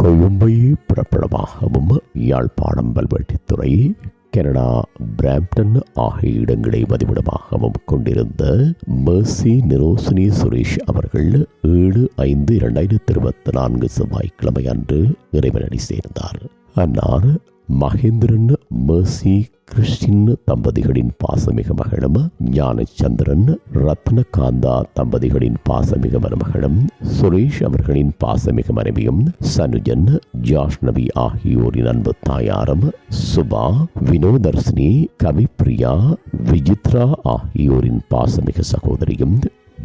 கொழும்பை பிரபலமாகவும் Yazhpanam Valvettithurai Canada Brampton ஆகிய இடங்களை பதிவிடமாகவும் கொண்டிருந்த மெர்சி நிரோசினி சுரேஷ் அவர்கள் ஏழு ஐந்து இரண்டாயிரத்தி இருபத்தி நான்கு செவ்வாய்க்கிழமை அன்று இறைவனடி சேர்ந்தார். அன்னார் மகேந்திரன் மெர்சி கிறிஸ்டின் தம்பதிகளின் பாசமிக மகளும் ஞானச்சந்திரன் ரத்னகாந்தா தம்பதிகளின் பாசமிக மருமகளும் சுரேஷ் அவர்களின் பாசமிக மனைவியும் சனுஜன் ஜாஷ்னவி ஆகியோரின் அன்பு தாயாரும் சுபா வினோதர்சினி கவிப்ரியா விஜித்ரா ஆகியோரின் பாசமிக சகோதரியும்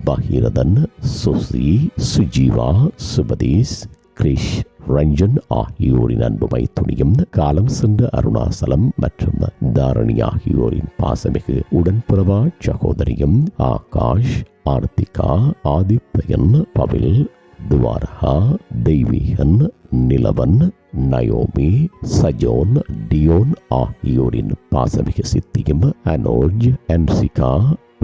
பகீரதன் சுசி சுஜீவா சுபதீஷ் கிரிஷ் ரஞ்சன் ஆகியோரின் அன்பு மைத்துணியும் காலம் சென்ற அருணாசலம் மற்றும் தாரணி ஆகியோரின் பாசமிகு உடன்புறவா சகோதரியும் ஆகாஷ் ஆர்த்திகா ஆதித்யன் பவில் துவாரகா தெய்வீகன் நிலவன் நயோமி சஜோன் டியோன் ஆகியோரின் பாசமிகு சித்தியும் அனோஜ் என்சிகா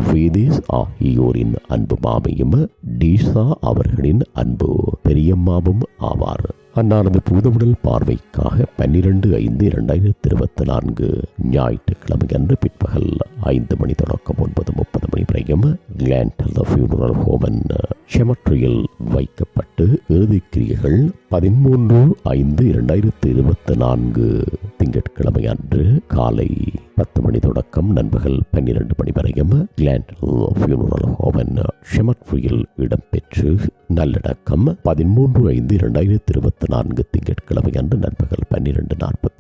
வேதேஸ் ஆகியோரின் அன்பு மாமியும் டீசா அவர்களின் அன்பு பெரியம்மாவும் ஆவார். அன்னாரது பூதவுடல் பார்வைக்காக பன்னிரண்டு ஐந்து இரண்டாயிரத்தி இருபத்தி நான்கு ஞாயிற்றுக்கிழமை அன்று பிற்பகல் ஐந்து மணி தொடக்கம் ஒன்பது முப்பது மணி வரையும் கிளாண்டல் ஃபியூனரல் ஹோமன் செமட்ரியில் வைக்கப்பட்டு இறுதிக்கிரியைகள் பதிமூன்று ஐந்து இரண்டாயிரத்து இருபத்தி நான்கு திங்கட்கிழமை அன்று காலை பத்து மணி தொடக்கம் நண்பகல் பன்னிரண்டு மணி வரையும் கிளாண்ட் ஃபியூனரல் ஹோமன் ஷெமட்ரியில் இடம்பெற்று நல்லடக்கம் பதிமூன்று ஐந்து இரண்டாயிரத்து இருபத்தி நான்கு திங்கட்கிழமை அன்று நண்பகல் பன்னிரண்டு நாற்பது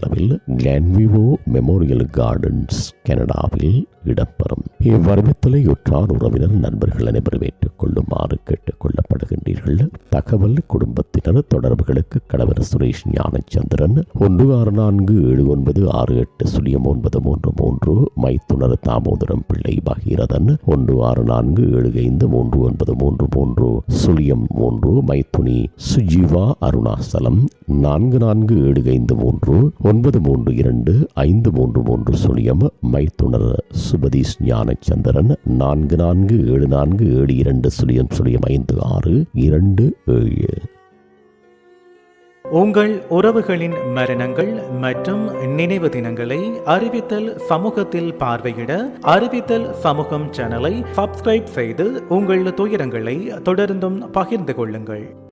ஐந்து கேன்விவோ மெமோரியல் கார்டன்ஸ் கனடாவில் இடம்பெறும். இவ்வரவித்தலை உற்றார் உறவினர் நண்பர்கள் அனைவரும் ஏற்றுக்கொள்ளுமாறு கேட்டுக் கொள்ளப்படுகின்றீர்கள் தகவல் குடும்பத்தினர் தொடர்புகளுக்கு கணவர் சுரேஷ் ஞானச்சந்திரன் ஒன்று ஆறு நான்கு ஏழு ஒன்பது ஆறு எட்டு சுழியம் ஒன்பது மூன்று மூன்று மைத்துனர் தாமோதரம் பிள்ளை பகீரதன் ஒன்று ஆறு நான்கு ஏழு ஐந்து மூன்று ஒன்பது மூன்று மூன்று சுழியம் மூன்று மைத்துனி சுஜீவா அருணாசலம் நான்கு நான்கு ஏழு ஐந்து மூன்று ஒன்பது மூன்று இரண்டு ஐந்து மூன்று மூன்று சுழியம் மைத்துனர் சுபதீஷ் ஞானச்சந்திரன் நான்கு நான்கு ஏழு நான்கு ஏழு இரண்டு சுழியம் சுழியம் ஐந்து ஆறு இரண்டு ஏழு. உங்கள் உறவுகளின் மரணங்கள் மற்றும் நினைவு தினங்களை அறிவித்தல் சமூகத்தில் பார்வையிட அறிவித்தல் சமூகம் சேனலை சப்ஸ்கிரைப் செய்து உங்கள் துயரங்களை தொடர்ந்தும் பகிர்ந்து கொள்ளுங்கள்.